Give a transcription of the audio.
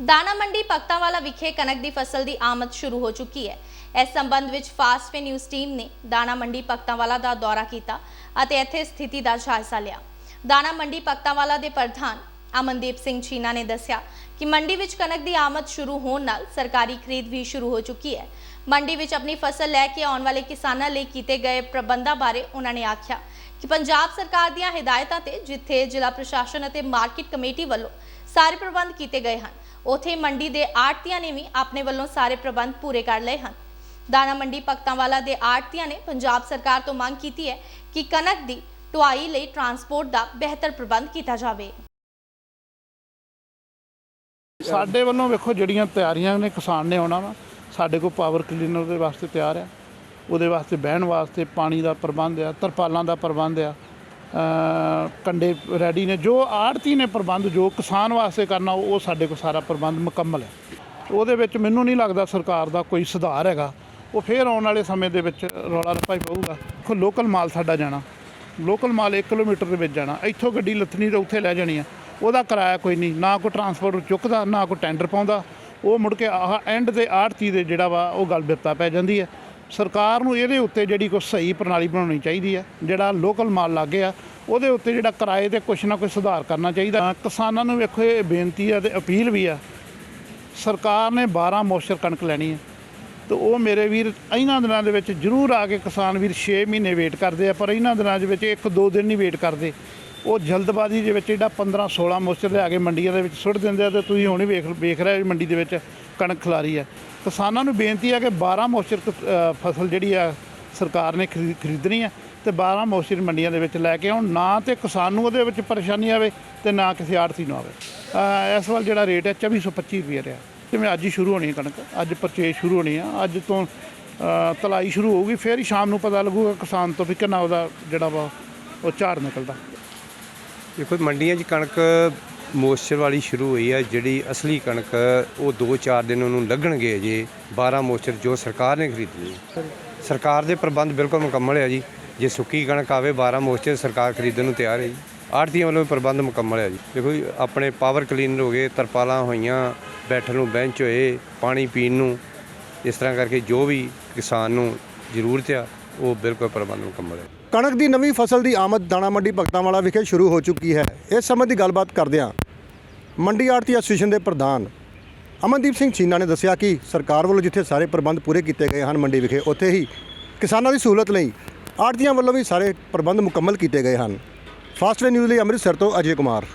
ਦਾਣਾ ਮੰਡੀ ਪਕਤਾਵਾਲਾ ਵਿਖੇ ਕਣਕ ਦੀ ਫਸਲ ਦੀ ਆਮਦ ਸ਼ੁਰੂ ਹੋ ਚੁੱਕੀ ਹੈ। ਇਸ ਸੰਬੰਧ ਵਿੱਚ ਫਾਸਟ ਫਾਸਟਵੇ ਨਿਊਜ਼ ਟੀਮ ਨੇ ਦਾਣਾ ਮੰਡੀ ਪਕਤਾਵਾਲਾ ਦਾ ਦੌਰਾ ਕੀਤਾ ਅਤੇ ਇੱਥੇ ਸਥਿਤੀ ਦਾ ਜਾਇਜ਼ਾ ਲਿਆ। ਦਾਣਾ ਮੰਡੀ ਪਕਤਾਵਾਲਾ ਦੇ ਪ੍ਰਧਾਨ ਅਮਨਦੀਪ ਸਿੰਘ ਚੀਨਾ ਨੇ ਦੱਸਿਆ ਕਿ ਮੰਡੀ ਵਿੱਚ ਕਣਕ ਦੀ ਆਮਦ ਸ਼ੁਰੂ ਹੋਣ ਨਾਲ ਸਰਕਾਰੀ ਖਰੀਦ ਵੀ ਸ਼ੁਰੂ ਹੋ ਚੁੱਕੀ ਹੈ। ਮੰਡੀ ਵਿੱਚ ਆਪਣੀ ਫਸਲ ਲੈ ਕੇ ਆਉਣ ਵਾਲੇ ਕਿਸਾਨਾਂ ਲਈ ਕੀਤੇ ਗਏ ਪ੍ਰਬੰਧਾਂ ਬਾਰੇ ਉਹਨਾਂ ਨੇ ਆਖਿਆ ਕਿ ਪੰਜਾਬ ਸਰਕਾਰ ਦੀਆਂ ਹਦਾਇਤਾਂ ਤੇ ਜਿੱਥੇ ਜ਼ਿਲ੍ਹਾ ਪ੍ਰਸ਼ਾਸਨ ਅਤੇ ਮਾਰਕੀਟ ਕਮੇਟੀ ਵੱਲੋਂ ਸਾਰੇ ਪ੍ਰਬੰਧ ਕੀਤੇ ਗਏ ਹਨ ਉਥੇ ਮੰਡੀ ਦੇ ਆੜਤੀਆਂ ਨੇ ਵੀ ਆਪਣੇ ਵੱਲੋਂ ਸਾਰੇ ਪ੍ਰਬੰਧ ਪੂਰੇ ਕਰ ਲਏ ਹਨ। ਦਾਣਾ ਮੰਡੀ ਪਕਤਾਂਵਾਲਾ ਦੇ ਆੜਤੀਆਂ ਨੇ ਪੰਜਾਬ ਸਰਕਾਰ ਤੋਂ ਮੰਗ ਕੀਤੀ ਹੈ ਕਿ ਕਣਕ ਦੀ ਢੁਆਈ ਲਈ ਟਰਾਂਸਪੋਰਟ ਦਾ ਬਿਹਤਰ ਪ੍ਰਬੰਧ ਕੀਤਾ ਜਾਵੇ। ਸਾਡੇ ਵੱਲੋਂ ਵੇਖੋ ਜਿਹੜੀਆਂ ਤਿਆਰੀਆਂ ਨੇ ਕਿਸਾਨ ਨੇ ਆਉਣਾ ਵਾ, ਸਾਡੇ ਕੋਲ ਪਾਵਰ ਕਲੀਨਰ ਦੇ ਵਾਸਤੇ ਤਿਆਰ ਆ, ਉਹਦੇ ਵਾਸਤੇ ਬਹਿਣ ਵਾਸਤੇ ਪਾਣੀ ਦਾ ਪ੍ਰਬੰਧ ਆ, ਤਰਪਾਲਾਂ ਦਾ ਪ੍ਰਬੰਧ ਆ ਕੰਡੇ ਰੈਡੀ ਨੇ। ਜੋ ਆੜਤੀ ਨੇ ਪ੍ਰਬੰਧ, ਜੋ ਕਿਸਾਨ ਵਾਸਤੇ ਕਰਨਾ, ਉਹ ਸਾਡੇ ਕੋਲ ਸਾਰਾ ਪ੍ਰਬੰਧ ਮੁਕੰਮਲ ਹੈ। ਉਹਦੇ ਵਿੱਚ ਮੈਨੂੰ ਨਹੀਂ ਲੱਗਦਾ ਸਰਕਾਰ ਦਾ ਕੋਈ ਸੁਧਾਰ ਹੈਗਾ। ਉਹ ਫੇਰ ਆਉਣ ਵਾਲੇ ਸਮੇਂ ਦੇ ਵਿੱਚ ਰੌਲਾ ਰੱਪਾ ਹੀ ਪਊਗਾ। ਦੇਖੋ ਲੋਕਲ ਮਾਲ ਸਾਡਾ ਜਾਣਾ। ਲੋਕਲ ਮਾਲ 1 ਕਿਲੋਮੀਟਰ ਦੇ ਵਿੱਚ ਜਾਣਾ। ਇੱਥੋਂ ਗੱਡੀ ਲੱਥਣੀ ਤੇ ਉੱਥੇ ਲੈ ਜਾਣੀ ਆ। ਉਹਦਾ ਕਿਰਾਇਆ ਕੋਈ ਨਹੀਂ। ਨਾ ਕੋਈ ਟਰਾਂਸਪੋਰਟ ਚੁੱਕਦਾ, ਨਾ ਕੋਈ ਟੈਂਡਰ ਪਾਉਂਦਾ। ਉਹ ਮੁੜ ਕੇ ਆਹ ਐਂਡ ਦੇ ਆੜਤੀ ਦੇ ਜਿਹੜਾ ਵਾ, ਉਹ ਗੱਲ ਬਿਪਤਾ ਪੈ ਜਾਂਦੀ ਹੈ। ਸਰਕਾਰ ਨੂੰ ਇਹਦੇ ਉੱਤੇ ਜਿਹੜੀ ਕੋਈ ਸਹੀ ਪ੍ਰਣਾਲੀ ਬਣਾਉਣੀ ਚਾਹੀਦੀ ਹੈ, ਜਿਹੜਾ ਲੋਕਲ ਮਾਲ ਲਾਗੇ ਆ, ਉਹਦੇ ਉੱਤੇ ਜਿਹੜਾ ਕਿਰਾਏ ਤੇ ਕੁਛ ਨਾ ਕੁਛ ਸੁਧਾਰ ਕਰਨਾ ਚਾਹੀਦਾ। ਕਿਸਾਨਾਂ ਨੂੰ ਵੇਖੋ, ਇਹ ਬੇਨਤੀ ਆ ਤੇ ਅਪੀਲ ਵੀ ਆ, ਸਰਕਾਰ ਨੇ 12 ਮੋਸ਼ਰ ਕਣਕ ਲੈਣੀ ਹੈ। ਤੇ ਉਹ ਮੇਰੇ ਵੀਰ, ਇਹਨਾਂ ਦਿਨਾਂ ਦੇ ਵਿੱਚ ਜ਼ਰੂਰ ਆ ਕੇ ਕਿਸਾਨ ਵੀਰ 6 ਮਹੀਨੇ ਵੇਟ ਕਰਦੇ ਆ, ਪਰ ਇਹਨਾਂ ਦਿਨਾਂ ਦੇ ਵਿੱਚ ਇੱਕ ਦੋ ਦਿਨ ਨਹੀਂ ਵੇਟ ਕਰਦੇ। ਉਹ ਜਲਦਬਾਜ਼ੀ ਦੇ ਵਿੱਚ ਜਿਹੜਾ 15 16 ਮੋਸਟਰ ਲਿਆ ਕੇ ਮੰਡੀਆਂ ਦੇ ਵਿੱਚ ਸੁੱਟ ਦਿੰਦੇ ਆ ਤੇ ਤੁਸੀਂ ਹੁਣ ਹੀ ਵੇਖ ਵੇਖ ਰਹੇ ਹੋ ਮੰਡੀ ਦੇ ਵਿੱਚ ਕਣਕ ਖਲਾਰੀ ਹੈ। ਕਿਸਾਨਾਂ ਨੂੰ ਬੇਨਤੀ ਹੈ ਕਿ 12 ਮੋਸਰ ਫਸਲ ਜਿਹੜੀ ਆ ਸਰਕਾਰ ਨੇ ਖਰੀ- ਖਰੀਦਣੀ ਹੈ ਤੇ 12 ਮੋਸਟਰ ਮੰਡੀਆਂ ਦੇ ਵਿੱਚ ਲੈ ਕੇ ਆਉਣ, ਨਾ ਤੇ ਕਿਸਾਨ ਨੂੰ ਉਹਦੇ ਵਿੱਚ ਪਰੇਸ਼ਾਨੀ ਆਵੇ ਤੇ ਨਾ ਕਿਸੇ ਆੜਤੀ ਨੂੰ ਆਵੇ। ਇਸ ਵਾਰ ਜਿਹੜਾ ਰੇਟ ਹੈ 2425 ਰੁਪਏ ਰਿਹਾ। ਜਿਵੇਂ ਅੱਜ ਹੀ ਸ਼ੁਰੂ ਹੋਣੀ ਹੈ ਕਣਕ, ਅੱਜ ਪਰਚੇਸ ਸ਼ੁਰੂ ਹੋਣੀ ਆ, ਅੱਜ ਤੋਂ ਤਲਾਈ ਸ਼ੁਰੂ ਹੋਊਗੀ, ਫਿਰ ਹੀ ਸ਼ਾਮ ਨੂੰ ਪਤਾ ਲੱਗੂਗਾ ਕਿਸਾਨ ਤੋਂ ਵੀ ਕਿੰਨਾ ਉਹਦਾ ਜਿਹੜਾ ਵਾ ਉਹ ਝਾੜ ਨਿਕਲਦਾ। ਦੇਖੋ, ਮੰਡੀਆਂ 'ਚ ਕਣਕ ਮੋਇਸਚਰ ਵਾਲੀ ਸ਼ੁਰੂ ਹੋਈ ਹੈ, ਜਿਹੜੀ ਅਸਲੀ ਕਣਕ ਉਹ 2-4 ਦਿਨ ਉਹਨੂੰ ਲੱਗਣਗੇ ਜੇ 12 ਮੋਇਸਚਰ ਜੋ ਸਰਕਾਰ ਨੇ ਖਰੀਦਣੀ ਹੈ। ਸਰਕਾਰ ਦੇ ਪ੍ਰਬੰਧ ਬਿਲਕੁਲ ਮੁਕੰਮਲ ਹੈ ਜੀ। ਜੇ ਸੁੱਕੀ ਕਣਕ ਆਵੇ 12 ਮੋਇਸਚਰ ਸਰਕਾਰ ਖਰੀਦਣ ਨੂੰ ਤਿਆਰ ਹੈ ਜੀ। ਆੜਤੀਆਂ ਵੱਲੋਂ ਪ੍ਰਬੰਧ ਮੁਕੰਮਲ ਹੈ ਜੀ। ਦੇਖੋ ਜੀ, ਆਪਣੇ ਪਾਵਰ ਕਲੀਨਰ ਹੋ ਗਏ, ਤਰਪਾਲਾਂ ਹੋਈਆਂ, ਬੈਠਣ ਨੂੰ ਬੈਂਚ ਹੋਏ, ਪਾਣੀ ਪੀਣ ਨੂੰ, ਇਸ ਤਰ੍ਹਾਂ ਕਰਕੇ ਜੋ ਵੀ ਕਿਸਾਨ ਨੂੰ ਜ਼ਰੂਰਤ ਆ ਉਹ ਬਿਲਕੁਲ ਪ੍ਰਬੰਧ ਮੁਕੰਮਲ ਹੈ। ਕਣਕ ਦੀ ਨਵੀਂ ਫਸਲ ਦੀ ਆਮਦ ਦਾਣਾ ਮੰਡੀ ਭਗਤਾਂਵਾਲਾ ਵਿਖੇ ਸ਼ੁਰੂ ਹੋ ਚੁੱਕੀ ਹੈ। ਇਸ ਸੰਬੰਧੀ ਗੱਲਬਾਤ ਕਰਦਿਆਂ ਮੰਡੀ ਆੜਤੀ ਐਸੋਸੀਏਸ਼ਨ ਦੇ ਪ੍ਰਧਾਨ ਅਮਨਦੀਪ ਸਿੰਘ ਛੀਨਾ ਨੇ ਦੱਸਿਆ ਕਿ ਸਰਕਾਰ ਵੱਲੋਂ ਜਿੱਥੇ ਸਾਰੇ ਪ੍ਰਬੰਧ ਪੂਰੇ ਕੀਤੇ ਗਏ ਹਨ ਮੰਡੀ ਵਿਖੇ, ਉੱਥੇ ਹੀ ਕਿਸਾਨਾਂ ਦੀ ਸਹੂਲਤ ਲਈ ਆੜਤੀਆਂ ਵੱਲੋਂ ਵੀ ਸਾਰੇ ਪ੍ਰਬੰਧ ਮੁਕੰਮਲ ਕੀਤੇ ਗਏ ਹਨ। ਫਾਸਟਵੇ ਨਿਊਜ਼ ਲਈ ਅੰਮ੍ਰਿਤਸਰ ਤੋਂ ਅਜੇ ਕੁਮਾਰ।